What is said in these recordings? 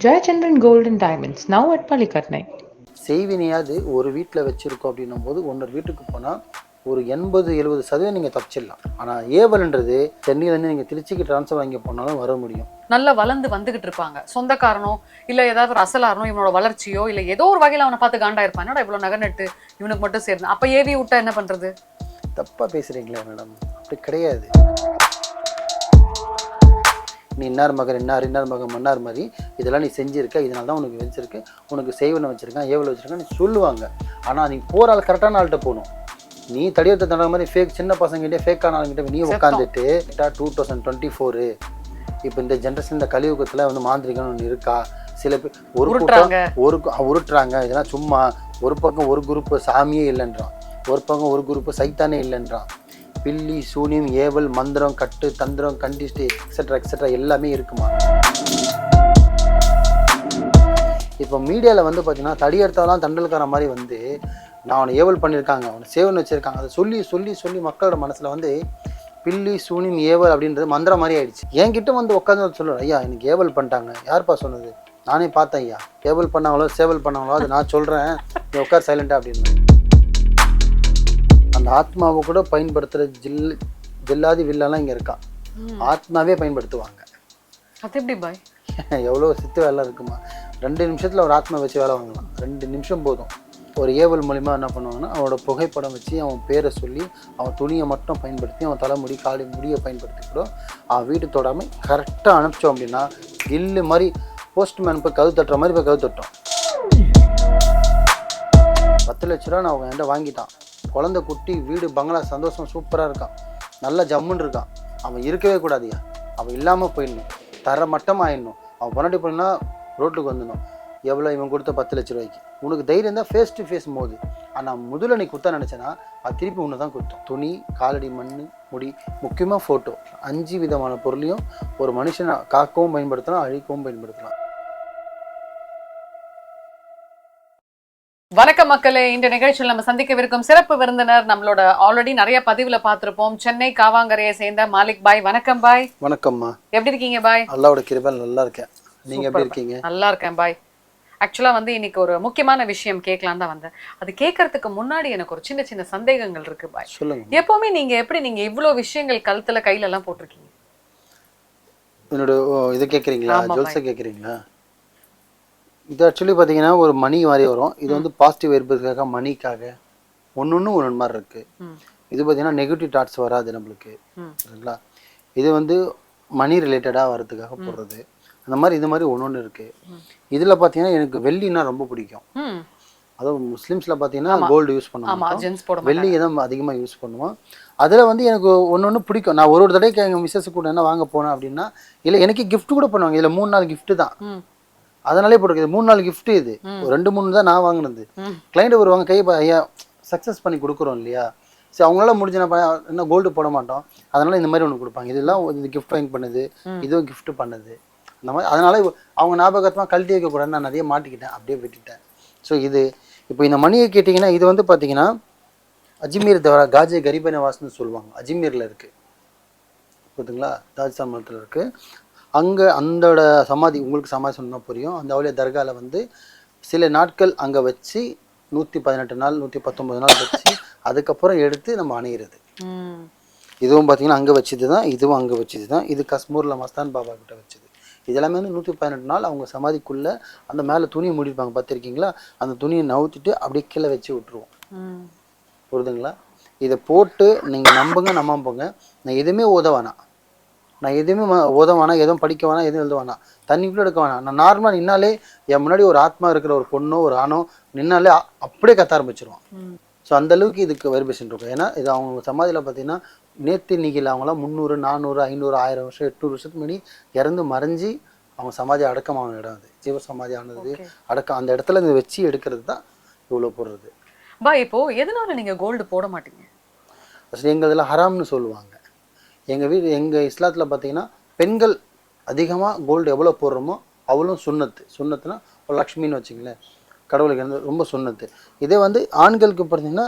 Gold and Diamonds, now at Palikatnai. செய்வினையாவது ஒரு வீட்டில் வச்சுருக்கோம் அப்படின்னும் போது ஒன்றொரு வீட்டுக்கு போனால் ஒரு எண்பது எழுபது சதவீதம் நீங்கள் தப்பிச்சிடலாம். ஆனால் ஏவல்ன்றது சென்னையிலேருந்து நீங்கள் திருச்சிக்கு ட்ரான்ஸ்ஃபர் வாங்கி போனாலும் வர முடியும். நல்லா வளர்ந்து வந்துகிட்டு இருப்பாங்க. சொந்தக்காரனோ இல்ல ஏதாவது ஒரு அசலாரனோ இவனோட வளர்ச்சியோ இல்ல ஏதோ ஒரு வகையில அவனை பார்த்து காண்டா இருப்பான். என்னடா இவ்வளவு நகை நட்டு இவனுக்கு மட்டும் சேர்ந்து அப்ப ஏவி விட்டா என்ன பண்றது? தப்பாக பேசுகிறீங்களே மேடம். அப்படி கிடையாது. நீ இன்னார் மகன் இன்னார் இன்னார் மகன் மன்னார் மாதிரி இதெல்லாம் நீ செஞ்சிருக்க இதனால தான் உனக்கு வச்சிருக்கு. உனக்கு செய்வனை வச்சிருக்கான் ஏவல் வச்சிருக்கான் நீ சொல்லுவாங்க. ஆனால் நீ போகிற ஆள் கரெக்டான ஆள்கிட்ட போகணும். நீ தடியத்தை தட மாதிரி ஃபேக் சின்ன பசங்கிட்டே ஃபேக்கான ஆளுங்கிட்ட நீ உட்காந்துட்டு டூ தௌசண்ட் டுவெண்ட்டி ஃபோரு இப்போ இந்த ஜென்ரேஷன் இந்த கலியுகத்தில் வந்து மாந்திரிகம்னு ஒன்று இருக்கா? சில பேர் ஒரு. ஒரு உருட்டுறாங்க. இதெல்லாம் சும்மா ஒரு பக்கம் ஒரு குரூப் சாமியே இல்லைன்றான். ஒரு பக்கம் ஒரு குரூப் சைத்தானே இல்லைன்றான். பில்லி சூனியம் ஏவல் மந்திரம் கட்டு தந்திரம் கண்டிஸ்ட் எக்ஸட்ரா எக்ஸட்ரா எல்லாமே இருக்குமா? இப்போ மீடியாவில் வந்து பார்த்தீங்கன்னா தடி எடுத்தாலாம் தண்டல்கார மாதிரி வந்து நான் அவனை ஏவல் பண்ணியிருக்காங்க அவனை சேவன் வச்சுருக்காங்க. அதை சொல்லி சொல்லி சொல்லி மக்களோட மனசில் வந்து பில்லி சூனியம் ஏவல் அப்படின்றது மந்திரம் மாதிரி ஆயிடுச்சு. என்கிட்ட வந்து உட்காந்து சொல்லுவேன் ஐயா எனக்கு ஏவல் பண்ணிட்டாங்க. யார்ப்பா சொன்னது? நானே பார்த்தேன் ஐயா ஏவல் பண்ணாங்களோ சேவல் பண்ணாங்களோ அது நான் சொல்கிறேன் உட்கார் சைலண்டாக அப்படின்னு அந்த ஆத்மாவை கூட பயன்படுத்துகிற ஜில் ஜில்லாதி வில்லெல்லாம் இங்கே இருக்கான் ஆத்மாவே பயன்படுத்துவாங்க. அது எப்படி பாய்? எவ்வளோ சித்து வேலை இருக்குமா. ரெண்டு நிமிஷத்தில் ஒரு ஆத்மா வச்சு வேலை வாங்கலாம். ரெண்டு நிமிஷம் போதும். ஒரு ஏவல் மூலிமா என்ன பண்ணுவாங்கன்னா அவனோட புகைப்படம் வச்சு அவன் பேரை சொல்லி அவன் துணியை மட்டும் பயன்படுத்தி அவன் தலைமுடி காலி முடியை பயன்படுத்தி கூட அவன் வீட்டு தொடாமல் கரெக்டாக அனுப்பிச்சோம் அப்படின்னா கில்லு மாதிரி போஸ்ட்மேன் போய் கவு தட்டுற மாதிரி போய் கவு தட்டோம் பத்து லட்ச ரூபா நான் அவங்க என்கிட்ட வாங்கிட்டான். குழந்தை குட்டி வீடு பங்களா சந்தோஷம் சூப்பராக இருக்கான். நல்ல ஜம்முன்னு இருக்கான். அவன் இருக்கவே கூடாதுயா அவன் இல்லாமல் போயிடணும். தர மட்டம் ஆயிடணும். அவன் பொன்னாடி போனா ரோட்டுக்கு வந்துடணும். எவ்வளோ இவன் கொடுத்த பத்து லட்ச ரூபாய்க்கு? உனக்கு தைரியம் தான் ஃபேஸ் டு ஃபேஸ் மோது. ஆனால் முதல்ல நீ குத்த நினச்சேன்னா அது திருப்பி ஒன்று தான் கொடுத்தோம் துணி காலடி மண் முடி முக்கியமாக ஃபோட்டோ அஞ்சு விதமான பொருளையும் ஒரு மனுஷனை காக்கவும் பயன்படுத்தலாம் அழிக்கவும் பயன்படுத்தலாம். வணக்கம் மக்களே. இந்த நிகழ்ச்சியில் நம்ம சந்திக்கவிருக்கும் சிறப்பு விருந்தினர் நம்மளோட ஆல்ரெடி நிறைய பதிவுல பார்த்திருப்போம். சென்னை காவாங்கரையை சேர்ந்த மாலிக் பாய். வணக்கம் பாய். வணக்கம்மா. எப்படி இருக்கீங்க பாய்? அல்லாவோட கிருபல் நல்லா இருக்கேன். நீங்கள் எப்படி இருக்கீங்க? நல்லா இருக்கேன் பாய். ஆக்சுவலா வந்து இன்னைக்கு ஒரு முக்கியமான விஷயம் கேட்கலாம் தான் வந்தேன். அது கேட்கறதுக்கு முன்னாடி எனக்கு ஒரு சின்ன சின்ன சந்தேகங்கள் இருக்கு பாய். சொல்லுங்க எப்பவுமே நீங்க எப்படி நீங்க இவ்ளோ விஷயங்கள் கழுத்துல கையில எல்லாம் போட்டிருக்கீங்க? என்னோட இது கேட்குறீங்களா? ஆமா, ஜுவல்ஸை கேட்குறீங்களா? இது ஆக்சுவலி பார்த்தீங்கன்னா ஒரு மணி மாதிரி வரும். இது வந்து பாசிட்டிவ் வைப்புக்காக மணிக்காக ஒன்று ஒன்று ஒன்று மாதிரி இருக்குது ம். இது பார்த்தீங்கன்னா நெகட்டிவ் தாட்ஸ் வராது நம்மளுக்கு. சரிங்களா? இது வந்து மணி ரிலேட்டடாக வர்றதுக்காக போடுறது. அந்த மாதிரி இது மாதிரி ஒன்று ஒன்று இருக்குது இதில் பார்த்தீங்கன்னா எனக்கு வெள்ளினா ரொம்ப பிடிக்கும். அதுவும் முஸ்லீம்ஸில் பார்த்தீங்கன்னா கோல்டு யூஸ் போட வெள்ளி தான் அதிகமாக யூஸ் பண்ணுவோம். அதில் வந்து எனக்கு ஒன்று ஒன்று பிடிக்கும். நான் ஒரு ஒரு தடவைக்கு எங்கள் மிஸ்ஸஸ் கூட என்ன வாங்க போனேன் அப்படின்னா இல்லை எனக்கு gift கூட பண்ணுவாங்க. இதில் மூணு நாள் gift தான். அதனாலே இது மூணு நாள் gift இது. ஒரு ரெண்டு மூணு தான் நான் வாங்கினது. கிளைண்ட் வருவாங்க கை ஐயா சக்ஸஸ் பண்ணி கொடுக்குறோம் இல்லையா? சரி அவங்களால முடிஞ்ச என்ன கோல்டு போட மாட்டோம். அதனால இந்த மாதிரி ஒன்று கொடுப்பாங்க. இதெல்லாம் இது gift வாங்கி பண்ணுது. இதுவும் gift பண்ணுது. இந்த மாதிரி அதனால அவங்க ஞாபகத்தமாக கழட்டி வைக்கக்கூடாதுன்னு நான் நிறைய மாட்டிக்கிட்டேன். அப்படியே விட்டுட்டேன். ஸோ இது இப்போ இந்த மணியை கேட்டிங்கன்னா இது வந்து பார்த்தீங்கன்னா அஜ்மீர் தவிர காஜே கரிப நவாஸ்னு சொல்லுவாங்க. அஜ்மீரில் இருக்குது புரியுதுங்களா? ராஜஸ்தான் மாநிலத்தில் இருக்குது அங்கே அந்தோட சமாதி உங்களுக்கு சமாதி சொன்னா புரியும். அந்த அவளிய தர்காவில் வந்து சில நாட்கள் அங்கே வச்சு நூற்றி பதினெட்டு நாள் நூற்றி பத்தொம்பது நாள் வச்சு அதுக்கப்புறம் எடுத்து நம்ம அணையிறது. இதுவும் பார்த்தீங்கன்னா அங்கே வச்சது தான் இதுவும் அங்கே வச்சது தான் இது கஸ்மூரில் மஸ்தான் பாபா கிட்ட வச்சது. இது எல்லாமே வந்து நூற்றி பதினெட்டு நாள் அவங்க சமாதிக்குள்ளே அந்த மேலே துணியை மூடிருப்பாங்க. பார்த்துருக்கீங்களா அந்த துணியை நவுத்திட்டு அப்படியே கீழே வச்சு விட்ருவோம் ம். புரியுதுங்களா இதை போட்டு நீங்கள் நம்புங்க நம்பாம போங்க. நான் எதுவுமே வேணாம். நான் எதுவுமே ஓத வேணாம் எதுவும் படிக்க வேணாம் எதுவும் எழுத வேணாம். தண்ணி கூட எடுக்க வேணாம். நான் நார்மலாக நின்னாலே என் முன்னாடி ஒரு ஆத்மா இருக்கிற ஒரு பொண்ணோ ஒரு ஆணோ நின்னாலே அப்படியே கத்த ஆரம்பிச்சிருவான். ஸோ அந்த அளவுக்கு இதுக்கு வைப்ரேஷன் இருக்கும். ஏன்னா இது அவங்க சமாதியில் பார்த்தீங்கன்னா நேற்று இன்னைக்கில் அவங்களாம் முந்நூறு நானூறு ஐநூறு ஆயிரம் வருஷம் எட்நூறு வருஷத்துக்கு முன்னாடி இறந்து மறைஞ்சி அவங்க சமாதி அடக்கமான இடம் அது. ஜீவ சமாதி ஆனது. அடக்கம். அந்த இடத்துல இதை வச்சு எடுக்கிறது தான் இவ்வளோ போடுறது. பாய் இப்போ எதனால நீங்க கோல்டு போட மாட்டீங்க? எங்கள் இதில் ஹராம்னு சொல்லுவாங்க. எங்கள் வீடு எங்கள் இஸ்லாத்தில் பார்த்தீங்கன்னா பெண்கள் அதிகமாக கோல்டு எவ்வளோ போடுறோமோ அவ்வளோ சுண்ணத்து. சுண்ணத்துனா ஒரு லக்ஷ்மின்னு வச்சுங்களேன் கடவுளுக்கு வந்து ரொம்ப சுண்ணத்து. இதே வந்து ஆண்களுக்கு பார்த்தீங்கன்னா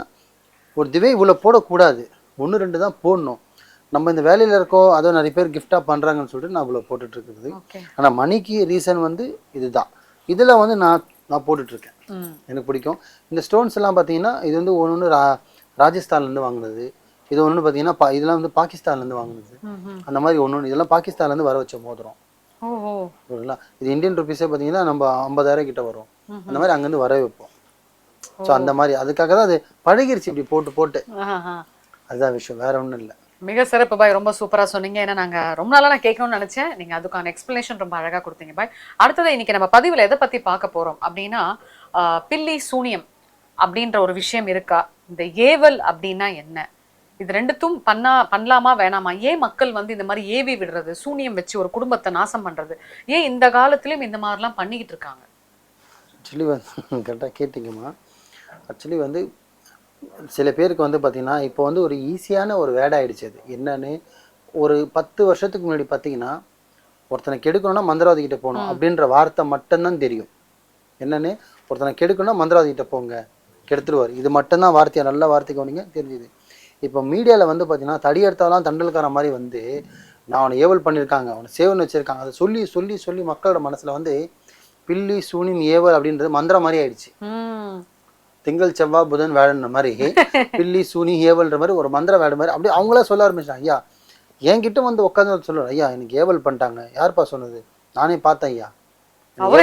ஒரு திவே இவ்வளோ போடக்கூடாது. ஒன்று ரெண்டு தான் போடணும். நம்ம இந்த வேலையில் இருக்கோம் அதை நிறைய பேர் கிஃப்டாக பண்ணுறாங்கன்னு சொல்லிட்டு நான் இவ்வளோ ஓகே. ஆனால் மணிக்கு ரீசன் வந்து இதுதான். இதில் வந்து நான் நான் போட்டுட்ருக்கேன். எனக்கு பிடிக்கும். இந்த ஸ்டோன்ஸ் எல்லாம் பார்த்தீங்கன்னா இது வந்து ஒன்று ஒன்று ரா ராஜஸ்தான்லேருந்து வாங்கினது. இது ஒன்று பார்த்தீங்கன்னா பா இதெல்லாம் வந்து பாகிஸ்தான்லேருந்து வாங்கினது. அந்த மாதிரி ஒன்று இதெல்லாம் பாகிஸ்தான்லேருந்து வர வச்ச மோதிரம். ஓகேங்களா இது இந்தியன் ருபீஸே பார்த்தீங்கன்னா நம்ம ஐம்பதாயிரம் கிட்ட வரும். அந்த மாதிரி அங்கேருந்து வர வைப்போம். ஸோ அந்த மாதிரி அதுக்காக தான் அது பழகிருச்சு இப்படி போட்டு போட்டு. அதுதான் விஷயம் வேற ஒன்றும் இல்லை. மிக சிறப்பு பாய். ரொம்ப சூப்பரா சொன்னீங்க. ஏன்னா நாங்க ரொம்ப நாளா நான் கேட்கணும்னு நினைச்சேன். நீங்க அதுக்கான எக்ஸ்பிளனேஷன் ரொம்ப அழகா கொடுத்தீங்க பாய். அடுத்தது இன்னைக்கு நம்ம பதிவுல எதை பத்தி பார்க்க போறோம்? அப்படின்னா பில்லி சூனியம் அப்படின்ற ஒரு விஷயம் இருக்கா? இந்த ஏவல் அப்படின்னா என்ன? இது ரெண்டுத்தும் பண்ணா பண்ணலாமா வேணாமா? ஏன் மக்கள் வந்து இந்த மாதிரி ஏவி விடுறது சூனியம் வச்சு ஒரு குடும்பத்தை நாசம் பண்றது? ஏன் இந்த காலத்திலயும் இந்த மாதிரிலாம் பண்ணிக்கிட்டு இருக்காங்க? ஆக்சுவலி வந்து கரெக்டாக கேட்டிங்கம்மா. ஆக்சுவலி வந்து சில பேருக்கு வந்து பார்த்தீங்கன்னா இப்போ வந்து ஒரு ஈஸியான ஒரு வேட் ஆயிடுச்சு அது. என்னன்னு ஒரு பத்து வருஷத்துக்கு முன்னாடி பார்த்தீங்கன்னா ஒருத்தனை கெடுக்கணும்னா மந்திரவாதி கிட்ட போகணும் அப்படின்ற வார்த்தை மட்டும்தான் தெரியும். என்னன்னு ஒருத்தனை கெடுக்கணும்னா மந்திரவாதி கிட்ட போங்க கெடுத்துருவார். இது மட்டும்தான் வார்த்தையை? நல்ல வார்த்தை கவனிங்க தெரிஞ்சுது. இப்போ மீடியாவில் வந்து பார்த்தீங்கன்னா தடி எடுத்தாலாம் தண்டல்கார மாதிரி வந்து நான் அவனை ஏவல் பண்ணியிருக்காங்க அவனை சேவன் வச்சிருக்காங்க. அதை சொல்லி சொல்லி சொல்லி மக்களோட மனசில் வந்து பில்லி சூனியம் ஏவல் அப்படின்றது மந்திரம் மாதிரி ஆயிடுச்சு. திங்கள் செவ்வாய் புதன் வேடன்ற மாதிரி பில்லி சூனி ஏவல்ன்ற மாதிரி ஒரு மந்திர வேட மாதிரி அப்படியே அவங்களே சொல்ல ஆரம்பிச்சிட்டாங்க. ஐயா என்கிட்ட வந்து உட்காந்து சொல்லுவார் ஐயா எனக்கு ஏவல் பண்ணிட்டாங்க. யார்ப்பா சொன்னது? நானே பார்த்தேன் ஐயா? அவர்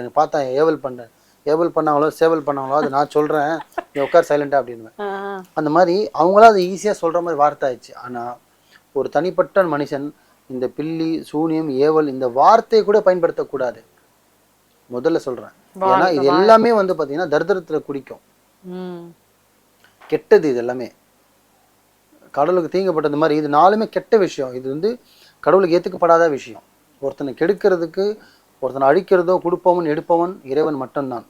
எனக்கு பார்த்தேன் ஏவல் பண்ணேன் ஏவல் பண்ணாங்களோ சேவல் பண்ணாங்களோ அது நான் சொல்றேன். நீ உட்கார் சைலண்டா அப்படின்னு. அந்த மாதிரி அவங்களாம் அது ஈஸியாக சொல்ற மாதிரி வார்த்தை ஆயிடுச்சு. ஆனா ஒரு தனிப்பட்ட மனுஷன் இந்த பில்லி சூனியம் ஏவல் இந்த வார்த்தையை கூட பயன்படுத்தக்கூடாது. முதல்ல சொல்றேன். ஏன்னா இது எல்லாமே வந்து பாத்தீங்கன்னா தரித்திரத்துல குடிக்கும். கெட்டது இது எல்லாமே. கடவுளுக்கு தீங்கப்பட்டது மாதிரி இது நாலுமே கெட்ட விஷயம். இது வந்து கடவுளுக்கு ஏத்துக்கப்படாத விஷயம். ஒருத்தனை கெடுக்கிறதுக்கு ஒருத்தனை அழிக்கிறதோ கொடுப்பவன் எடுப்பவன் இறைவன் மட்டும்தான்.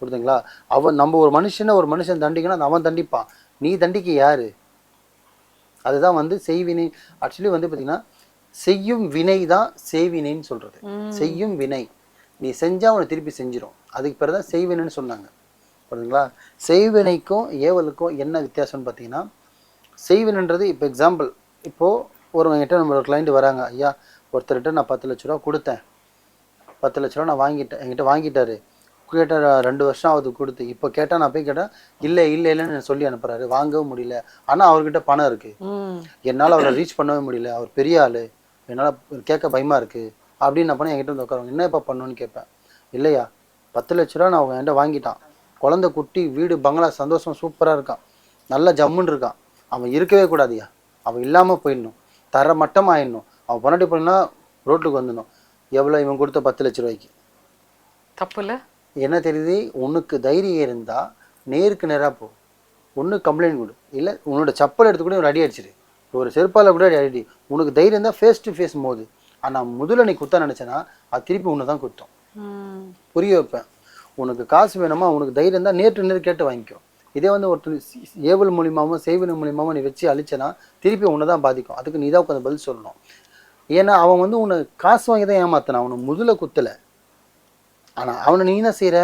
புரியுதுங்களா? அவன் நம்ம ஒரு மனுஷனை ஒரு மனுஷன் தண்டிக்கணும் அவன் தண்டிப்பான். நீ தண்டிக்க யாரு? அதுதான் வந்து செய்வினை. ஆக்சுவலி வந்து பார்த்தீங்கன்னா செய்யும் வினை தான் செய்வினைன்னு சொல்றது. செய்யும் வினை. நீ செஞ்சா அவனை திருப்பி செஞ்சிரும். அதுக்கு பிறகு தான் செய்வினைன்னு சொன்னாங்க. புரியுதுங்களா? செய்வினைக்கும் ஏவலுக்கும் என்ன வித்தியாசம்னு பார்த்தீங்கன்னா செய்வினைன்றது இப்போ எக்ஸாம்பிள் இப்போது ஒருவங்கிட்ட நம்ம ஒரு கிளைண்ட் வராங்க. ஐயா ஒருத்தர்கிட்ட நான் பத்து லட்ச ரூபா கொடுத்தேன். பத்து லட்ச ரூபா நான் வாங்கிட்டேன். என்கிட்ட வாங்கிட்டாரு. கேட்ட ரெண்டு வருஷம் ஆகுது கொடுத்து. இப்போ கேட்டால் நான் போய் கேட்டேன் இல்லை இல்லை இல்லைன்னு சொல்லி அனுப்புறாரு. வாங்கவும் முடியல. ஆனால் அவர்கிட்ட பணம் இருக்கு. என்னால் அவரை ரீச் பண்ணவே முடியல. அவர் பெரிய ஆள். என்னால் கேட்க பயமா இருக்கு. அப்படின்னு நான் பண்ண என்கிட்ட வந்து உட்காருவாங்க. என்ன இப்போ பண்ணணும்னு கேட்பேன். இல்லையா. பத்து லட்ச ரூபா நான் அவங்க என்கிட்ட வாங்கிட்டான். குழந்தை குட்டி வீடு பங்களா சந்தோஷம் சூப்பராக இருக்கான். நல்ல ஜம்முன்னு இருக்கான். அவன் இருக்கவே கூடாதுயா அவன் இல்லாமல் போயிடணும். தர மட்டம் ஆயிடணும். அவன் பொன்னாட்டி போனா ரோட்டுக்கு வந்துடணும். எவ்வளோ இவன் கொடுத்த பத்து லட்ச ரூபாய்க்கு? தப்பு இல்ல. என்ன தெரியுது? உனக்கு தைரியம் இருந்தா நேருக்கு நேரா போ. ஒன்று கம்ப்ளைண்ட் கொடு. இல்லை உன்னோட செப்பல் எடுத்து கூட ஒரு அடி அடிச்சிரு ஒரு செருப்பால கூட அடி அடி. உனக்கு தைரியம் இருந்தால் ஃபேஸ் டு ஃபேஸ் மோது. ஆனால் முதல்ல நீ குத்த நினச்சேன்னா அது திருப்பி உன்னை தான் குத்தும். புரிய வைப்பேன். உனக்கு காசு வேணுமா? உனக்கு தைரியம் இருந்தால் நேற்று நேர் கேட்டு வாங்கிக்கோ. இதே வந்து ஒருத்தர் ஏவல் மூலியமாவும் செய்வன மூலியமாவும் நீ வச்சு அழிச்சனா திருப்பி உன்னை தான் பாதிக்கும். அதுக்கு நீ தான் உட்காந்து பதில் சொல்லணும். ஏன்னா அவன் வந்து உன்னை காசு வாங்கி தான் ஏமாத்தினான் அவனை முதல்ல குத்தல. ஆனா அவனை நீ என்ன செய்யற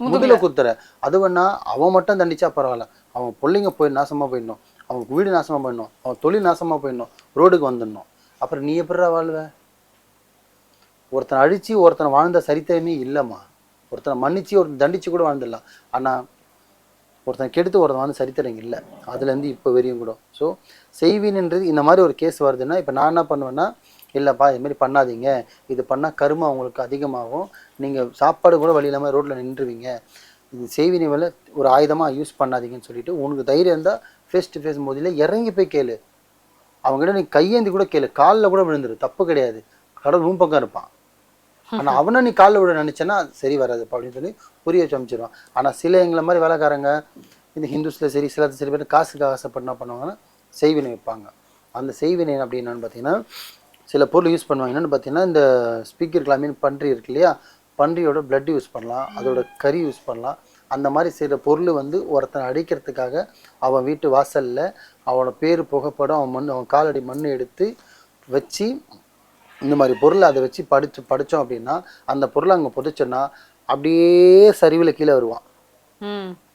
முதல்ல குத்துற. அது வேணா அவன் மட்டும் தண்டிச்சா பரவாயில்ல. அவன் பிள்ளைங்க போய் நாசமா போயிடணும். அவன் வீடு நாசமா போயிடணும். அவன் தொழில் நாசமா போயிடணும். ரோடுக்கு வந்துடணும். அப்புறம் நீ எப்படிடா வாழ்வ? ஒருத்தனை அழிச்சு ஒருத்தனை வாழ்ந்த சரித்திரமே இல்லைம்மா. ஒருத்தனை மன்னிச்சு ஒருத்தன் தண்டிச்சு கூட வாழ்ந்துடலாம். ஆனா ஒருத்தன் கெடுத்து ஒருத்தன் வந்து சரித்திரம் இல்லை. அதுலேருந்து இப்போ வரையும் கூட. ஸோ செய்வின்ன்றது இந்த மாதிரி ஒரு கேஸ் வருதுன்னா இப்போ நான் என்ன பண்ணுவேன்னா இல்லைப்பா இது மாதிரி பண்ணாதீங்க. இது பண்ணால் கருமை உங்களுக்கு அதிகமாகும். நீங்கள் சாப்பாடு கூட வழி இல்லாமல் ரோட்டில் நின்றுவீங்க. இது செய்வினை மேலே ஒரு ஆயுதமாக யூஸ் பண்ணாதீங்கன்னு சொல்லிட்டு உனக்கு தைரியம் இருந்தால் ஃபேஸ் டு ஃபேஸ் மோதியில் இறங்கி போய் கேளு. அவங்ககிட்ட நீ கையேந்தி கூட கேளு. காலில் கூட விழுந்துரு. தப்பு கிடையாது. கடவுள் ரூம் பக்கம் இருப்பான். ஆனா அவனை நீ காலில் விட நினைச்சேன்னா சரி வராது அப்படின்னு சொல்லி புரிய வச்சு அமைச்சிருவான். ஆனா சில எங்களை மாதிரி வேலைக்காரங்க இந்த ஹிந்துஸ்ல சரி சில சில பேர் காசுக்கு ஆசைப்பட்டு என்ன பண்ணுவாங்கன்னா செய்வினை வைப்பாங்க அந்த செய்வினை அப்படி என்னன்னு பார்த்தீங்கன்னா சில பொருள் யூஸ் பண்ணுவாங்க. என்னன்னு பார்த்தீங்கன்னா இந்த ஸ்பீக்கர் மீன் பன்றி இருக்கு இல்லையா? பன்றியோட பிளட் யூஸ் பண்ணலாம். அதோட கறி யூஸ் பண்ணலாம். அந்த மாதிரி சில பொருள் வந்து ஒருத்தனை அடிக்கிறதுக்காக அவன் வீட்டு வாசல்ல அவனோட பேர் புகைப்படம் அவன் மண் அவன் காலடி மண் எடுத்து வச்சு இந்த மாதிரி பொருளை அதை வச்சு படிச்சு படிச்சோம் அப்படின்னா அந்த பொருளை அங்கே புதைச்சோன்னா அப்படியே சரிவில் கீழே வருவான்.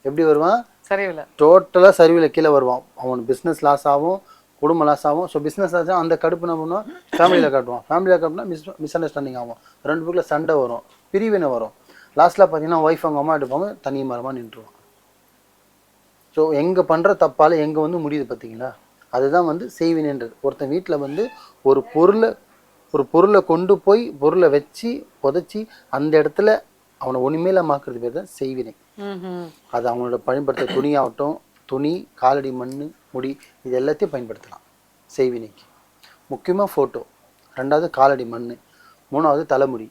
எப்படி வருவான்? சரியில்ல டோட்டலாக சரிவில் கீழே வருவான். அவன் பிஸ்னஸ் லாஸ் ஆகும். குடும்ப லாஸ் ஆகும் ஸோ பிஸ்னஸ் ஆச்சும் அந்த கடுப்பு என்ன பண்ணுவோம் ஃபேமிலியில் காட்டுவோம். ஃபேமிலியில் காட்டினா மிஸ் மிஸ் அண்டர்ஸ்டாண்டிங் ஆகும். ரெண்டு பேருக்குள்ள சண்டை வரும். பிரிவினை வரும்? லாஸ்ட்டில் பார்த்தீங்கன்னா ஒய்ஃப் அவங்க அம்மா எடுப்பாங்க தனி மரமாக நின்றுவாங்க ஸோ எங்கே பண்ணுற தப்பால் எங்கே வந்து முடியுது பார்த்தீங்களா அதுதான் வந்து செய்வினைன்றது. ஒருத்தன் வீட்டில் வந்து ஒரு பொருளை ஒரு பொருளை கொண்டு போய் பொருளை வச்சு புதைச்சி அந்த இடத்துல அவனை ஒன்றுமேலமாக்குறது பேர் தான் செய்வினை. அது அவங்களோட பயன்படுத்த துணியாகட்டும் துணி காலடி மண் முடி இது எல்லாத்தையும் பயன்படுத்தலாம். செய்வினைக்கு முக்கியமாக ஃபோட்டோ ரெண்டாவது காலடி மண் மூணாவது தலைமுடி.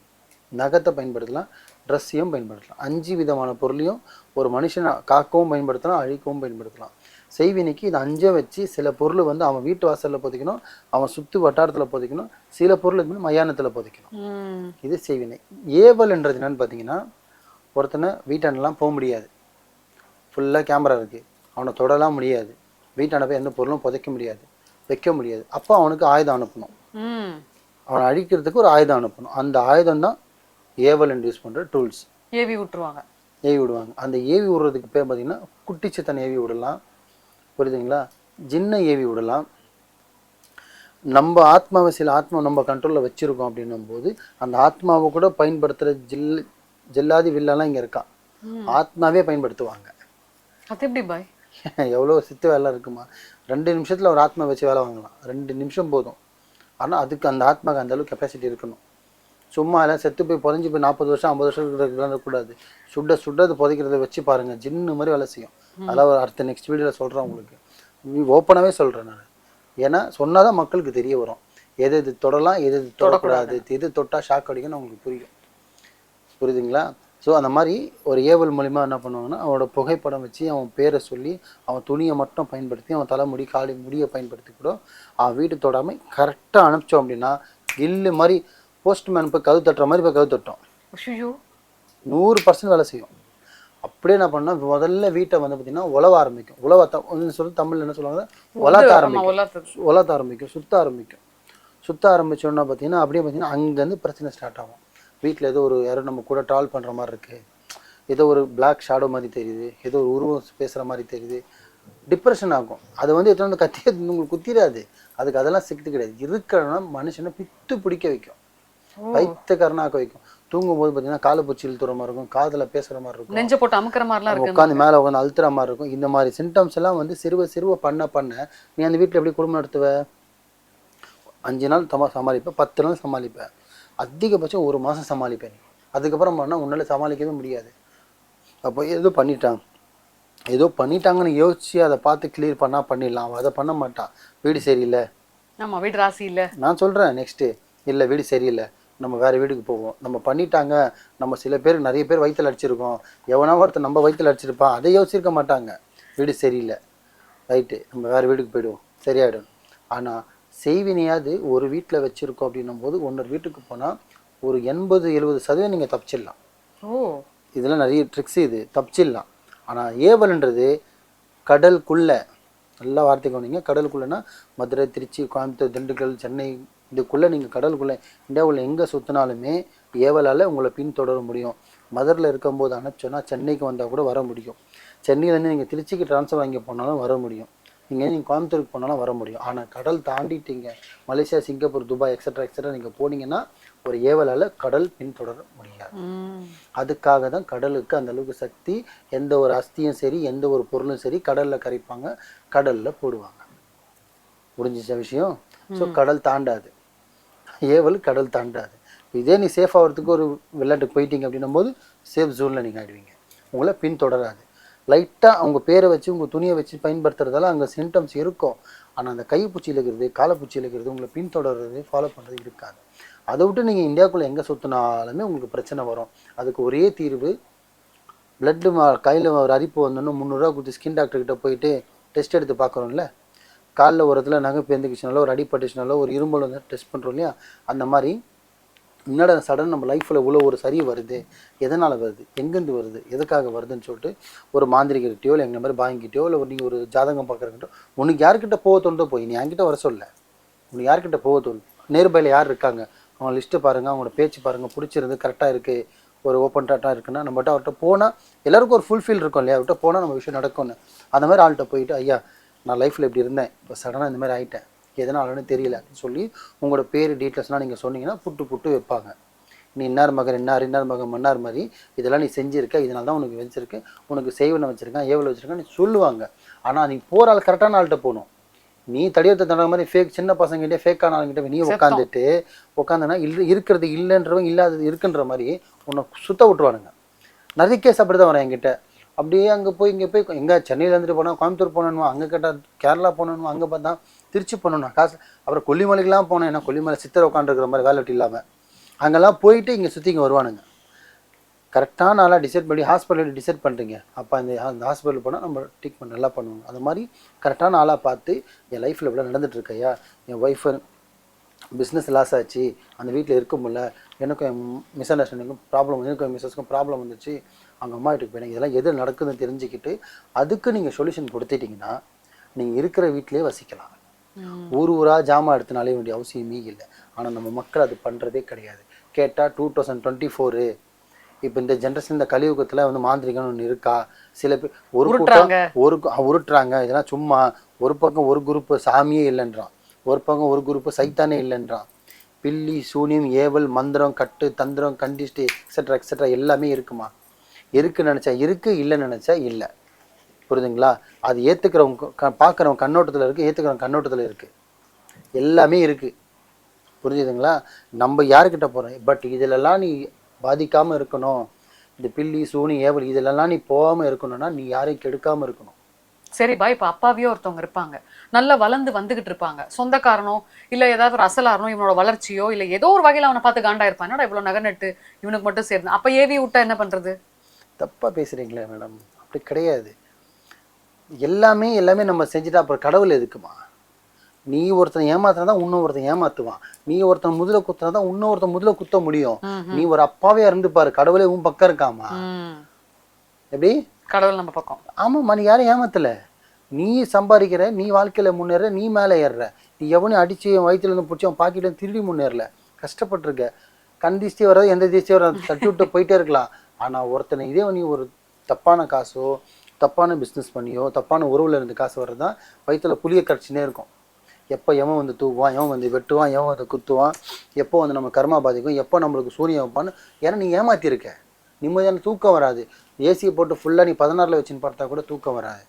நகத்தை பயன்படுத்தலாம் ட்ரெஸ்ஸையும் பயன்படுத்தலாம். அஞ்சு விதமான பொருளையும் ஒரு மனுஷனை காக்கவும் பயன்படுத்தலாம் அழிக்கவும் பயன்படுத்தலாம். செய்வினைக்கு இது அஞ்சை வச்சு சில பொருள் வந்து அவன் வீட்டு வாசலில் புதைக்கணும் அவன் சுற்று வட்டாரத்தில் புதைக்கணும் சில பொருள் வந்து மயானத்தில் புதைக்கணும். இது செய்வினை ஏவல்ன்றது என்னன்னு பார்த்தீங்கன்னா ஒருத்தனை வீட்டாண்டெல்லாம் போக முடியாது. ஃபுல்லாக கேமரா இருக்குது அவனை தொடலாம் முடியாது. வீட்டாண்ட போய் எந்த பொருளும் புதைக்க முடியாது வைக்க முடியாது. அப்போ அவனுக்கு ஆயுதம் அனுப்பணும். அவனை அழிக்கிறதுக்கு ஒரு ஆயுதம் அனுப்பணும். அந்த ஆயுதம் தான் ஏவல் யூஸ் பண்ணுற டூல்ஸ் ஏவி விட்டுருவாங்க ஏவி விடுவாங்க. அந்த ஏவி விடுறதுக்கு பேர் பார்த்தீங்கன்னா குட்டிச்சத்தனை ஏவி விடலாம். புரியுதுங்களா? ஜின்னை ஏவி விடலாம். நம்ம ஆத்மாவை சில ஆத்மா நம்ம கண்ட்ரோலில் வச்சுருக்கோம் அப்படின்னும் போது அந்த ஆத்மாவை கூட பயன்படுத்துகிற ஜில் ஜில்லாதி வில்லெல்லாம் இங்கே இருக்கான் ஆத்மாவே பயன்படுத்துவாங்க. அது எப்படி பாய்? எவ்வளோ சித்து வேலை இருக்குமா? ரெண்டு நிமிஷத்தில் ஒரு ஆத்மா வச்சு வேலை வாங்கலாம். ரெண்டு நிமிஷம் போதும். ஆனால் அதுக்கு அந்த ஆத்மாக்கு அந்த அளவுக்கு கெப்பாசிட்டி இருக்கணும். சும்மா எல்லாம் செத்து போய் புதைஞ்சு போய் நாற்பது வருஷம் ஐம்பது வருஷம் இருக்கக்கூடாது. சுட சுட அது புதைக்கிறத வச்சு பாருங்கள் ஜின்னு மாதிரி வேலை செய்யும். அதெல்லாம் ஒரு அடுத்த நெக்ஸ்ட் வீடியோவில் சொல்கிறேன் உங்களுக்கு. ஓப்பனாகவே சொல்கிறேன் நான். ஏன்னா சொன்னால் தான் மக்களுக்கு தெரிய வரும். எது எது தொடலாம் எது எது தொடக்கூடாது. எது தொட்டால் ஷாக் அடிக்கும்னு அவங்களுக்கு புரியும். புரியுதுங்களா? ஸோ அந்த மாதிரி ஒரு ஏவல் மூலிமா என்ன பண்ணுவாங்கன்னா அவனோட புகைப்படம் வச்சு அவன் பேரை சொல்லி அவன் துணியை மட்டும் பயன்படுத்தி அவன் தலைமுடி காலி முடியை பயன்படுத்தி கூட அவன் வீட்டு தொடாமல் கரெக்டாக அனுப்பிச்சோம் அப்படின்னா கில்லு மாதிரி போஸ்ட்மேன் இப்போ கவு தட்டுற மாதிரி இப்போ கவு தட்டோம் நூறு பர்சன்ட் வேலை செய்யும். அப்படியே என்ன பண்ணால் முதல்ல வீட்டை வந்து பார்த்தீங்கன்னா உழவ ஆரம்பிக்கும். உழவ சொல்லி தமிழ்ல என்ன சொல்லுவாங்க? உலத்த ஆரம்பிக்கும். உலத்த ஆரம்பிக்கும் சுத்த ஆரம்பிக்கும். சுத்த ஆரம்பிச்சோன்னா பார்த்தீங்கன்னா அப்படியே பார்த்தீங்கன்னா அங்கேருந்து பிரச்சனை ஸ்டார்ட் ஆகும். வீட்டில் ஏதோ ஒரு யாரோ நம்ம கூட ட்ராவல் பண்ணுற மாதிரி இருக்குது ஏதோ ஒரு Black ஷேடோ மாதிரி தெரியுது. ஏதோ ஒரு உருவம் பேசுகிற மாதிரி தெரியுது. டிப்ரெஷன் ஆகும். அது வந்து எத்தனை வந்து கத்தியே உங்களுக்கு குத்திராது. அதுக்கு அதெல்லாம் சிக்கிட்டு கிடையாது. இருக்கணும்னா மனுஷனை பித்து பிடிக்க வைக்கும். பைத்தியக்காரனாக்க வைக்கும். தூங்கும்போது பார்த்தீங்கன்னா காலை பூச்சி இழுத்துற மாதிரி இருக்கும். காதில் பேசுகிற மாதிரி இருக்கும். நெஞ்ச போட்டு அமுக்குற மாதிரிலாம் இருக்கு. உட்காந்து மேலே உட்காந்து அழுத்துற மாதிரி இருக்கும். இந்த மாதிரி சிம்டம்ஸ் எல்லாம் வந்து சிறுவ சிறுவ பண்ண பண்ண நீ அந்த வீட்டில் எப்படி குடும்பம் நடத்துவ? அஞ்சு நாள் சமா சமாளிப்ப பத்து நாள் சமாளிப்ப. அதிகபட்சம் ஒரு மாதம் சமாளிப்பேன். அதுக்கப்புறம் பண்ணால் உன்னால் சமாளிக்கவே முடியாது. அப்போ ஏதோ பண்ணிட்டான். ஏதோ பண்ணிட்டாங்கன்னு யோசிச்சு அதை பார்த்து கிளியர் பண்ணா பண்ணிடலாம். அவள் அதை பண்ண மாட்டான். வீடு சரியில்லை. ஆமா வீடு ராசி இல்ல. நான் சொல்கிறேன் நெக்ஸ்ட்டு இல்லை வீடு சரியில்லை. நம்ம வேறு வீட்டுக்கு போவோம். நம்ம பண்ணிட்டாங்க. நம்ம சில பேர் நிறைய பேர் வயித்துல அடிச்சிருக்கோம். எவனா ஒருத்தர் நம்ம வயித்துல அடிச்சிருப்பான். அதை யோசிச்சிருக்க மாட்டாங்க. வீடு சரியில்லை. ரைட்டு நம்ம வேறு வீட்டுக்கு போயிடுவோம். சரியாயிடும். ஆனால் செய்வினையாவது ஒரு வீட்டில் வச்சுருக்கோம் அப்படின்னும் போது ஒன்றரை வீட்டுக்கு போனால் ஒரு எண்பது எழுபது சதவீதம் நீங்கள் தப்பிச்சிடலாம். ஓ. இதெல்லாம் நிறைய ட்ரிக்ஸ் இது. தப்பிச்சிடலாம். ஆனால் ஏவல்ன்றது கடலுக்குள்ள நல்ல வார்த்தை கவனிங்க. கடலுக்குள்ளனா மதுரை திருச்சி கோயம்புத்தூர் திண்டுக்கல் சென்னை இதுக்குள்ளே நீங்கள் கடலுக்குள்ளே இந்தியாவில் எங்கே சுற்றினாலுமே ஏவலால் உங்களை பின்தொடர முடியும். மதுரில் இருக்கும்போது அனுப்பிச்சோன்னா சென்னைக்கு வந்தால் கூட வர முடியும். சென்னையிலேருந்து நீங்கள் திருச்சிக்கு ட்ரான்ஸ்ஃபர் வாங்கி போனாலும் வர முடியும். நீங்கள் நீங்கள் கோயம்புத்தூருக்கு போனாலும் வர முடியும். ஆனால் கடல் தாண்டிட்டீங்க. Malaysia Singapore Dubai extra extra நீங்கள் போனீங்கன்னா ஒரு ஏவலால் கடல் பின்தொடர முடியாது. அதுக்காக தான் கடலுக்கு அந்த அளவுக்கு சக்தி எந்த ஒரு அஸ்தியும் சரி எந்த ஒரு பொருளும் சரி கடல்ல கரைப்பாங்க கடல்ல போடுவாங்க. முடிஞ்சிச்ச விஷயம்? ஸோ கடல் தாண்டாது. ஏவல் கடல் தாண்டாது. இதே நீ சேஃப் ஆகிறதுக்கு ஒரு விளையாட்டுக்கு போயிட்டீங்க அப்படின்னும் போது சேஃப் ஜோனில் நீங்கள் ஆயிடுவீங்க. உங்களை பின்தொடராது. லைட்டாக அவங்க பேரை வச்சு உங்கள் துணியை வச்சு பயன்படுத்துறதால அங்கே சிம்டம்ஸ் இருக்கும். ஆனால் அந்த கைப்பூச்சியில் இருக்கிறது காலைப்பூச்சியில் இருக்கிறது உங்களை பின்தொடர்றது ஃபாலோ பண்ணுறது இருக்காது. அதை விட்டு நீங்கள் இந்தியாவுக்குள்ளே எங்கே சுற்றினாலுமே உங்களுக்கு பிரச்சனை வரும். அதுக்கு ஒரே தீர்வு பிளட்டு கையில் ஒரு அரிப்பு வந்தோன்னு முந்நூறுரூவா கொடுத்து ஸ்கின் டாக்டர்கிட்ட போயிட்டு டெஸ்ட் எடுத்து பார்க்குறோம்ல? காலில் ஒரு இடத்துல நகை பேந்துக்குச்சுனாலோ ஒரு அடிப்பட்டுச்சுனாலோ ஒரு இருமல் வந்து டெஸ்ட் பண்ணுறோம் இல்லையா? அந்த மாதிரி முன்னாடி சடன் நம்ம லைஃப்பில் இவ்வளோ ஒரு சரி வருது எதனால் வருது எங்கேருந்து வருது எதுக்காக வருதுன்னு சொல்லிட்டு ஒரு மாந்திரிகர்கிட்டயோ இல்லை எங்களை மாதிரி பாங்கிட்டயோ இல்லை நீங்கள் ஒரு ஜாதகம் பார்க்குறக்கிட்டோ உனக்கு யார்கிட்ட போக தோணுதோ போய்? நீ என்கிட்ட வர சொல்ல. உனக்கு யார்கிட்ட போக தோணும் நேர்பையில் யார் இருக்காங்க? அவங்க லிஸ்ட்டு பாருங்கள் அவங்களோட பேச்சு பாருங்கள் பிடிச்சிருந்து கரெக்டாக இருக்குது ஒரு ஓப்பன் டாட்டாக இருக்குன்னா நம்மகிட்ட அவர்கிட்ட போனால் எல்லாருக்கும் ஒரு ஃபுல்ஃபில் இருக்கும் இல்லையா? அவர்கிட்ட போனால் நம்ம விஷயம் நடக்கும்னு. அந்த மாதிரி ஆள்கிட்ட போயிட்டு ஐயா நான் லைஃப்பில் இப்படி இருந்தேன். இப்போ சடனாக இந்த மாதிரி ஆகிட்டேன் எதனாலன்னு தெரியல அப்படின்னு சொல்லி உங்களோட பேர் டீட்டெயில்ஸ்லாம் நீங்கள் சொன்னீங்கன்னா புட்டு புட்டு வைப்பாங்க. நீ இன்னார் மகன் இன்னார் இன்னார் மகன் மன்னார் மாதிரி இதெல்லாம் நீ செஞ்சிருக்க இதனால தான் உனக்கு வச்சிருக்கு உனக்கு செய்வனை வச்சிருக்கேன் ஏவலை வச்சிருக்கேன் நீ சொல்லுவாங்க. ஆனால் நீ போகிற ஆள் கரெக்டான ஆள்கிட்ட போகணும். நீ தடியத்தை தடுற மாதிரி ஃபேக் சின்ன பசங்கிட்டே ஃபேக்கான ஆளுங்கிட்ட நீ உட்காந்துட்டு உட்காந்துனா இல்லை இருக்கிறது இல்லைன்றவங்க இல்லாதது இருக்குன்ற மாதிரி உன்னை சுத்த விட்டுருவானுங்க. நிறைய கேஸ் அப்படி தான் வரேன் என்கிட்ட. அப்படியே அங்கே போய் இங்கே போய் எங்கே சென்னையில் இருந்துட்டு போனால் கோயம்புத்தூர் போனோமா அங்கே கேட்டால் கேரளா போனோமா அங்கே பார்த்தா திருச்சி பண்ணணும் காசு அப்புறம் கொல்லிமலைக்கெலாம் போனேன். ஏன்னா கொல்லிமலை சித்தர் உட்காந்துருக்கிற மாதிரி வேலை வெட்டி இல்லாமல் அங்கெல்லாம் போயிட்டு இங்கே சுற்றி இங்கே வருவானுங்க. கரெக்டான ஆளாக டிசைட் பண்ணி ஹாஸ்பிட்டலில் டிசைட் பண்ணுறீங்க அப்போ அந்த அந்த ஹாஸ்பிட்டல் போனால் நம்ம ட்ரீட்மெண்ட் நல்லா பண்ணுவோம். அது மாதிரி கரெக்டான ஆளாக பார்த்து என் லைஃப்பில் இவ்வளோ நடந்துகிட்ருக்கையா என் ஒய்ஃபு பிஸ்னஸ் லாஸ் ஆச்சு. அந்த வீட்டில் இருக்க முடியல. எனக்கும் என் மிஸ் அண்டர்ஸ்டாண்டிங்கும் ப்ராப்ளம் எனக்கும் என் மிஸ்ஸஸ்க்கும் ப்ராப்ளம் வந்துச்சு. அவங்க அம்மா வீட்டுக்கு போயிடுங்க இதெல்லாம் எது நடக்குதுன்னு தெரிஞ்சுக்கிட்டு அதுக்கு நீங்கள் சொல்யூஷன் கொடுத்துட்டீங்கன்னா நீங்கள் இருக்கிற வீட்டிலே வசிக்கலாம். ஊர் ஊராக ஜாமான் எடுத்து அலைய வேண்டிய அவசியமே இல்லை. ஆனால் நம்ம மக்கள் அது பண்ணுறதே கிடையாது. கேட்டால் டூ தௌசண்ட் டுவெண்ட்டி ஃபோரு இப்போ இந்த ஜென்ரேஷன் இந்த கலியுகத்தில் வந்து மாந்திரிகம்னு ஒன்று இருக்கா? சில பேர் ஒரு கூட்டம். ஒரு உருட்டுறாங்க. இதெல்லாம் சும்மா ஒரு பக்கம் ஒரு குரூப் சாமியே இல்லைன்றான். ஒரு பக்கம் ஒரு குரூப் சைத்தானே இல்லைன்றான். பில்லி சூனியம் ஏவல் மந்திரம் கட்டு தந்திரம் கண்டிஸ்ட் எக்ஸட்ரா எக்ஸட்ரா எல்லாமே இருக்குமா? இருக்குன்னு நினச்சா இருக்கு இல்லைன்னு நினச்சா இல்லை. புரியுதுங்களா? அது ஏற்றுக்கிறவங்க க பார்க்குறவங்க கண்ணோட்டத்தில் இருக்குது ஏற்றுக்கிறவங்க கண்ணோட்டத்தில் இருக்குது எல்லாமே இருக்குது புரிஞ்சுதுங்களா நம்ம யாருக்கிட்ட போகிறோம் பட் இதிலெல்லாம் நீ பாதிக்காமல் இருக்கணும். இந்த பில்லி சூனி ஏவல் இதிலெல்லாம் நீ போகாமல் இருக்கணும்னா நீ யாரையும் கெடுக்காமல் இருக்கணும். சரிப்பா இப்ப அப்பாவியோ ஒருத்தவங்க இருப்பாங்க. நல்லா வளர்ந்து வந்துகிட்டு இருப்பாங்க. சொந்தக்காரனோ இல்ல ஏதாவது ஒரு அசலாரனோ இவனோட வளர்ச்சியோ இல்ல ஏதோ ஒரு வகையில அவனை பார்த்து காண்டா இருப்பான் இவ்வளவு நகை நட்டு இவனுக்கு மட்டும் சேர்ந்து. அப்ப ஏவி விட்டா என்ன பண்றது? தப்பாக பேசுகிறீங்களே மேடம் அப்படி கிடையாது. எல்லாமே எல்லாமே நம்ம செஞ்சுட்டா அப்புறம் கடவுள் எதுக்குமா? நீ ஒருத்தன் ஏமாத்தினா தான் இன்னும் ஒருத்தன் ஏமாத்துவான். நீ ஒருத்தன் முதல குத்தினா தான் இன்னும் ஒருத்தன் முதல குத்த முடியும். நீ ஒரு அப்பாவே இருந்து பாரு கடவுளே உன் பக்கம் இருக்காமா. எப்படி? கடவுள் நம்ம பக்கம். ஆமாம்மா நீ யாரும் ஏமாத்தல. நீ சம்பாதிக்கிற நீ வாழ்க்கையில முன்னேற நீ மேலே ஏறுற. நீ எவனையும் அடிச்சு என் வயிற்றுல இருந்து பிடிச்சி அவன் பாக்கெட்ல திருடி முன்னேறல. கஷ்டப்பட்டிருக்க. கண் திஷ்டி வராது எந்த திஷ்டி வராது தட்டி விட்டு போயிட்டே இருக்கலாம். ஆனா ஒருத்தனை இதே நீ ஒரு தப்பான காசோ தப்பான பிஸ்னஸ் பண்ணியோ தப்பான உறவுல இருந்து காசு வர்றதுதான் வயிற்றுல புளிய கரைச்சினே இருக்கும். எப்போ எவன் வந்து தூக்குவான் எவன் வந்து வெட்டுவான் எவன் வந்து குத்துவான் எப்போ வந்து நம்ம கர்மா பாதிக்கும் எப்போ நம்மளுக்கு சூரியன் வைப்பான்னு ஏன்னா நீ ஏமாத்திருக்க நிம்மதியான தூக்கம் வராது. ஏசியை போட்டு ஃபுல்லாக நீ பதினாறில் வச்சுன்னு பார்த்தா கூட தூக்கம் வராது.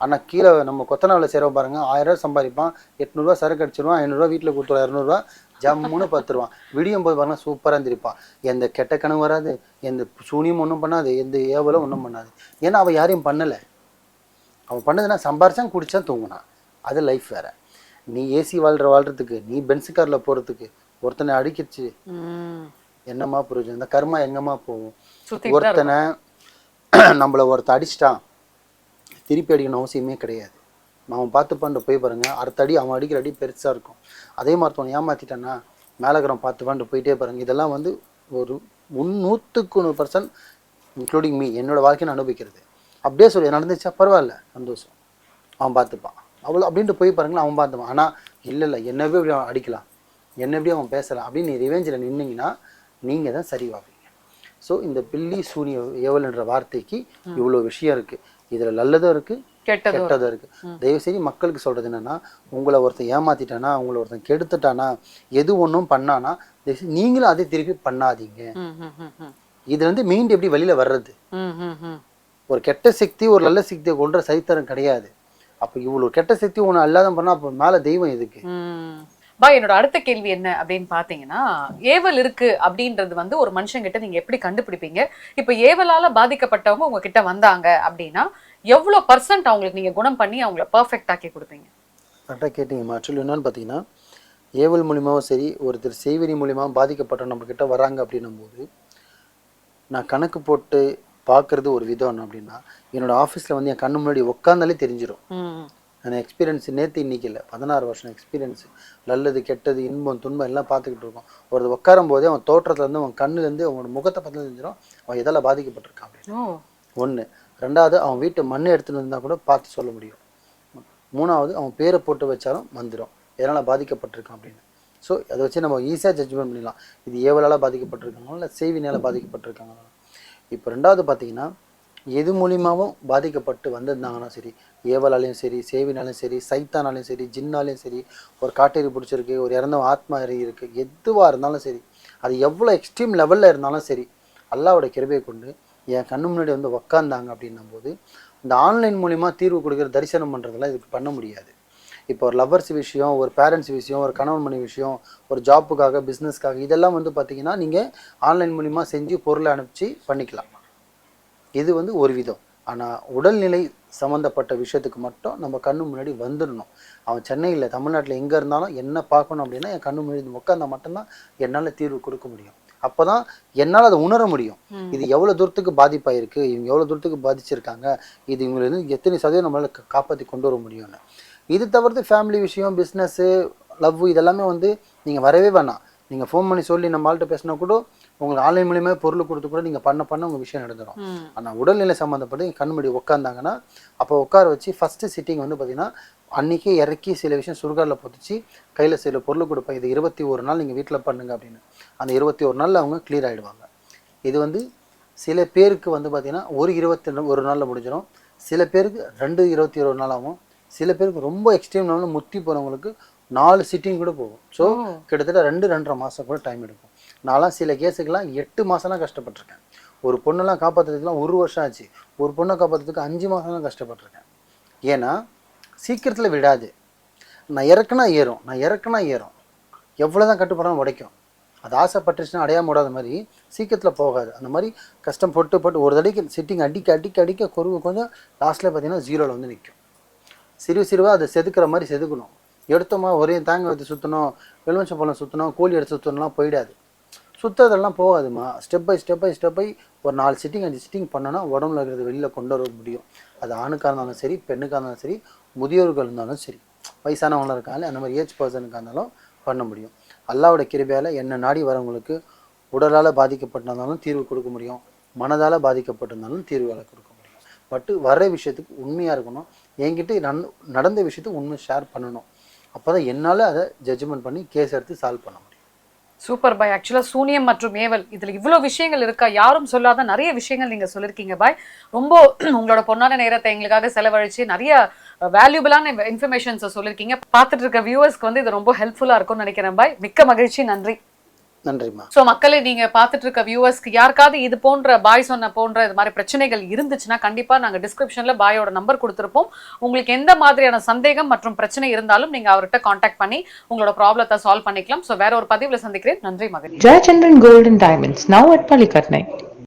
ஆனால் கீழே நம்ம கொத்தனாவில் செய்கிறவன் பாருங்கள் ஆயிரம் ரூபாய் சம்பாதிப்பான் எட்நூறுரூவா சரக்கு அடிச்சிருவான் ஐநூறுரூவா வீட்டில் கொடுத்துருவா இரநூறுவா ஜம்முன்னு பத்துருவான். விடியும் போது பாருங்க சூப்பராக இருந்திருப்பான் எந்த கெட்ட கனவு வராது எந்த சூனியம் ஒன்றும் பண்ணாது எந்த ஏவலும் ஒன்றும் பண்ணாது. ஏன்னா அவன் யாரையும் பண்ணலை. அவன் பண்ணதுன்னா சம்பாரிச்சான் குடிச்சான் தூங்குனான். அது லைஃப் வேற. நீ ஏசி வாழ்ற வாழ்றதுக்கு நீ பென்ஸ் காரில் போகிறதுக்கு ஒருத்தனை அடிக்கிச்சு. என்னம்மா புரிஞ்சு இந்த கர்மா எங்கம்மா போகும்? ஒருத்தனை நம்மளை ஒருத்தன் அடிச்சிட்டான். திருப்பி அடிக்கணும் அவசியமே கிடையாது. அவன் பார்த்து பண்ண போய் பாருங்க. அடுத்த அடி அவன் அடிக்கிற அடி பெருசாக இருக்கும். அதே மாதிரி ஒருத்தவன் ஏமாத்திட்டான்னா மேலகரம் பார்த்து பண்ண போயிட்டே பாருங்க. இதெல்லாம் வந்து ஒரு முன் நூற்றுக்கு நூறு பர்சன்ட் இன்க்ளூடிங் மீ என்னோட வாழ்க்கையை நான் அனுபவிக்கிறது. அப்படியே சொல்லி நடந்துச்சா? பரவாயில்ல சந்தோஷம். அவன் பார்த்துப்பான். அவ்வளோ அப்படின்ட்டு போய் பாருங்களேன் அவன் பார்த்துப்பான். ஆனால் இல்லை இல்லை என்னவே இப்படி அவன் அடிக்கலாம். என்ன எப்படி அவன் பேசலாம். அப்படின்னு நீ ரிவெஞ்சில் நின்னீங்கன்னா நீங்கள் தான் சரிவாவீங்க. ஸோ இந்த பில்லி சூனிய ஏவல்ன்ற வார்த்தைக்கு இவ்வளோ விஷயம் இருக்குது இதில் நல்லதும் இருக்குது கெட்டதும் இருக்குது தயவு செய்து மக்களுக்கு சொல்கிறது என்னென்னா உங்களை ஒருத்தன் ஏமாத்திட்டானா உங்களை ஒருத்தன் கெடுத்துட்டானா எது ஒன்றும் பண்ணானா தயவு செய்து நீங்களும் அதை திருப்பி பண்ணாதீங்க. இதுல இருந்து மீண்டு எப்படி வெளியில் வர்றது. ஒரு கெட்ட சக்தி ஒரு நல்ல சக்தியை கொன்ற சரித்திரம் கிடையாது. அப்போ இவ்வளோ கெட்ட சக்தி ஒன்று அல்லாத பண்ணால் அப்போ மேலே தெய்வம் எதுக்கு. பாய் என்னோட அடுத்த கேள்வி என்ன அப்படின்னு பாத்தீங்கன்னா ஏவல் இருக்கு அப்படின்றது வந்து ஒரு மனுஷங்கிட்ட நீங்க எப்படி கண்டுபிடிப்பீங்க? இப்ப ஏவலால பாதிக்கப்பட்டவங்க உங்ககிட்ட வந்தாங்க அப்படின்னா எவ்வளவு பர்சன்ட் அவங்களுக்கு நீங்க குணம் பண்ணி அவங்கள பர்ஃபெக்ட் ஆக்கி கொடுப்பீங்க கரெக்டாக கேட்டிங்கம்மா ஆக்சுவலி என்னன்னு பார்த்தீங்கன்னா ஏவல் மூலியமாவும் சரி ஒருத்தர் செய்வெளி மூலியமாகவும் பாதிக்கப்பட்ட நம்மக்கிட்ட வராங்க அப்படின்னும் போது நான் கணக்கு போட்டு பார்க்குறது ஒரு விதம் என்ன அப்படின்னா என்னோட ஆஃபீஸில் வந்து என் கண்ணு முன்னாடி உட்காந்தாலே தெரிஞ்சிடும். அந்த எக்ஸ்பீரியன்ஸ் நேற்று இன்னைக்கு இல்லை. பதினாறு வருஷம் எக்ஸ்பீரியன்ஸ் நல்லது கெட்டது இன்பம் துன்பம் எல்லாம் பார்த்துக்கிட்டு இருக்கோம். ஒரு உட்காரும் போதே அவன் தோற்றத்துலேருந்து அவன் கண்ணுலேருந்து அவனோட முகத்தை பார்த்து தெரிஞ்சிடும் அவன் எதால் பாதிக்கப்பட்டிருக்கான் அப்படின்னு. ஒன்று ரெண்டாவது அவன் வீட்டு மண்ணை எடுத்துகிட்டு வந்தால் கூட பார்த்து சொல்ல முடியும். மூணாவது அவன் பேரை போட்டு வச்சாலும் வந்துடும் எதனால் பாதிக்கப்பட்டிருக்கான் அப்படின்னு. ஸோ அதை வச்சு நம்ம ஈஸியாக ஜட்ஜ்மெண்ட் பண்ணிடலாம். இது ஏவலால் பாதிக்கப்பட்டிருக்காங்களோ? இல்லை செய்வினால் பாதிக்கப்பட்டிருக்காங்களோ? இப்போ ரெண்டாவது பார்த்தீங்கன்னா எது மூலியமாகவும் பாதிக்கப்பட்டு வந்திருந்தாங்கன்னா சரி ஏவலாலையும் சரி சேவினாலையும் சரி சைத்தானாலையும் சரி ஜின்னாலையும் சரி ஒரு காட்டேரி பிடிச்சிருக்கு ஒரு இறந்த ஆத்மா எரி இருக்குது எதுவாக இருந்தாலும் சரி அது எவ்வளோ எக்ஸ்ட்ரீம் லெவலில் இருந்தாலும் சரி அல்லாவோட கிருபையை கொண்டு என் கண்ணு முன்னாடி வந்து உக்காந்தாங்க அப்படின்னும் போது இந்த ஆன்லைன் மூலிமா தீர்வு கொடுக்குற தரிசனம் பண்ணுறதெல்லாம் இதுக்கு பண்ண முடியாது. இப்போ ஒரு லவ்வர்ஸ் விஷயம் ஒரு பேரண்ட்ஸ் விஷயம் ஒரு கணவன் மணி விஷயம் ஒரு ஜாப்புக்காக பிஸ்னஸ்க்காக இதெல்லாம் வந்து பார்த்தீங்கன்னா நீங்கள் ஆன்லைன் மூலிமா செஞ்சு பொருளை அனுப்பிச்சு பண்ணிக்கலாம். இது வந்து ஒரு விதம். ஆனால் உடல்நிலை சம்மந்தப்பட்ட விஷயத்துக்கு மட்டும் நம்ம கண்ணு முன்னாடி வந்துடணும். அவன் சென்னையில் தமிழ்நாட்டில் எங்கே இருந்தாலும் என்ன பார்க்கணும் அப்படின்னா என் கண்ணு முன்னாடி உட்காந்தா மட்டும்தான் என்னால் தீர்வு கொடுக்க முடியும். அப்போ தான் என்னால் அதை உணர முடியும். இது எவ்வளோ தூரத்துக்கு பாதிப்பாயிருக்கு இவங்க எவ்வளோ தூரத்துக்கு பாதிச்சிருக்காங்க இது இவங்களை வந்து எத்தனை சதவீதம் நம்மளால் காப்பாற்றி கொண்டு வர முடியும்னு இது தவிர்த்து ஃபேமிலி விஷயம் பிஸ்னஸ்ஸு லவ் இதெல்லாமே வந்து நீங்கள் வரவே வேணாம். நீங்கள் ஃபோன் பண்ணி சொல்லி நம்ம ஆள்கிட்ட பேசினா கூட உங்களுக்கு ஆன்லைன் மூலியமாக பொருள் கொடுத்து கூட நீங்கள் பண்ண பண்ண உங்கள் விஷயம் நடந்துடும். ஆனால் உடல்நிலை சம்மந்தப்பட்டு கண் முன்னாடி உட்காந்தாங்கன்னா அப்போ உட்கார வச்சு ஃபஸ்ட்டு சிட்டிங் வந்து பார்த்தீங்கன்னா அன்றைக்கே இறக்கி சில விஷயம் சுடுகாடில் பொதிச்சு கையில் சில பொருள் கொடுப்பேன். இது இருபத்தி ஒரு நாள் நீங்கள் வீட்டில் பண்ணுங்க அப்படின்னு. அந்த இருபத்தி ஒரு நாளில் அவங்க clear ஆகிடுவாங்க இது வந்து சில பேருக்கு வந்து பார்த்தீங்கன்னா ஒரு இருபத்தி ரெண்டு ஒரு நாளில் முடிஞ்சிடும் சில பேருக்கு ரெண்டு இருபத்தி ஒரு நாள் ஆகும். சில பேருக்கு ரொம்ப எக்ஸ்ட்ரீம் லெவலில் முத்தி போகிறவங்களுக்கு நாலு சிட்டிங் கூட போகும். ஸோ கிட்டத்தட்ட ரெண்டு ரெண்டரை மாதம் கூட டைம் எடுக்கும். நான்லாம் சில கேஸுக்கெல்லாம் எட்டு மாதம்லாம் கஷ்டப்பட்டிருக்கேன். ஒரு பொண்ணெல்லாம் காப்பாற்றுறதுக்குலாம் ஒரு வருஷம் ஆச்சு. ஒரு பொண்ணை காப்பாற்றுறதுக்கு அஞ்சு மாதம்லாம் கஷ்டப்பட்டிருக்கேன். ஏன்னா சீக்கிரத்தில் விடாது. நான் இறக்குனா ஏறும். நான் இறக்குனா ஏறும். எவ்வளோ தான் கட்டுப்படாமல் உடைக்கும். அது ஆசைப்பட்டுச்சுன்னா அடையாம விடாத மாதிரி சீக்கிரத்தில் போகாது. அந்த மாதிரி கஷ்டம் போட்டு போட்டு ஒரு தடவைக்கு சிட்டிங் அடிக்க அடிக்க அடிக்க குறுகு கொஞ்சம் லாஸ்ட்டில் பார்த்தீங்கன்னா ஜீரோவில் வந்து நிற்கும் சிறு சிறுவாக அதை செதுக்குற மாதிரி செதுக்கணும். எடுத்தோமா ஒரே தேங்க எடுத்து சுற்றணும் எலுமிச்சம் பழம் சுற்றணும் கோழி எடுத்து சுற்றணும்லாம் போயிடாது. சுத்ததெல்லாம் போகாதுமா. Step by step by step by ஒரு நாலு சிட்டிங் அஞ்சு சிட்டிங் பண்ணோன்னா உடம்புல இருக்கிறது வெளியில் கொண்டு வர முடியும். அது ஆணுக்காக இருந்தாலும் சரி பெண்ணுக்காக இருந்தாலும் சரி முதியோர்கள் இருந்தாலும் சரி. வயசானவங்களாம் இருக்காங்க அந்த மாதிரி ஏஜ் பர்சனுக்காக இருந்தாலும் பண்ண முடியும். அல்லாவோட கிருபையால் என்ன நாடி வரவங்களுக்கு உடலால் பாதிக்கப்பட்டிருந்தாலும் தீர்வு கொடுக்க முடியும். மனதால் பாதிக்கப்பட்டிருந்தாலும் தீர்வுகளை கொடுக்க முடியும். பட்டு வர விஷயத்துக்கு உண்மையாக இருக்கணும். என்கிட்ட நன்- நடந்த விஷயத்துக்கு உண்மை ஷேர் பண்ணணும். அப்போ தான் என்னால் அதை ஜட்ஜ்மெண்ட் பண்ணி கேஸ் எடுத்து சால்வ் பண்ணணும் சூப்பர் பாய். ஆக்சுவலா சூனியம் மற்றும் ஏவல் இதுல இவ்வளவு விஷயங்கள் இருக்கா? யாரும் சொல்லாத நிறைய விஷயங்கள் நீங்க சொல்லிருக்கீங்க பாய். ரொம்ப உங்களோட பொன்னான நேரத்தை எங்களுக்காக செலவழிச்சு நிறைய வேல்யூபிளான இன்ஃபர்மேஷன்ஸை சொல்லிருக்கீங்க. பார்த்துட்டு இருக்க வியூவர்ஸ்க்கு வந்து இது ரொம்ப ஹெல்ப்ஃபுல்லா இருக்கும்னு நினைக்கிறேன் பாய். மிக்க மகிழ்ச்சி. நன்றி. நன்றிம்மா. சோ மக்களே நீங்க பார்த்துட்டு இருக்க வியூவர்ஸ்க்கு யாருக்காவது இது போன்ற பாய் சொன்ன போன்ற இது மாதிரி பிரச்சனைகள் இருந்துச்சுன்னா கண்டிப்பா நாங்க டிஸ்கிரிப்ஷன்ல பாயோட நம்பர் கொடுத்திருப்போம். உங்களுக்கு எந்த மாதிரியான சந்தேகம் மற்றும் பிரச்சனை இருந்தாலும் நீங்க அவர்கிட்ட காண்டாக்ட் பண்ணி உங்களோட ப்ராப்ளத்தை சால்வ் பண்ணிக்கலாம். சோ வேற ஒரு பதிவுல சந்திக்கிறேன். நன்றி Jayachandran Gold and Diamonds, now at Palikatnai.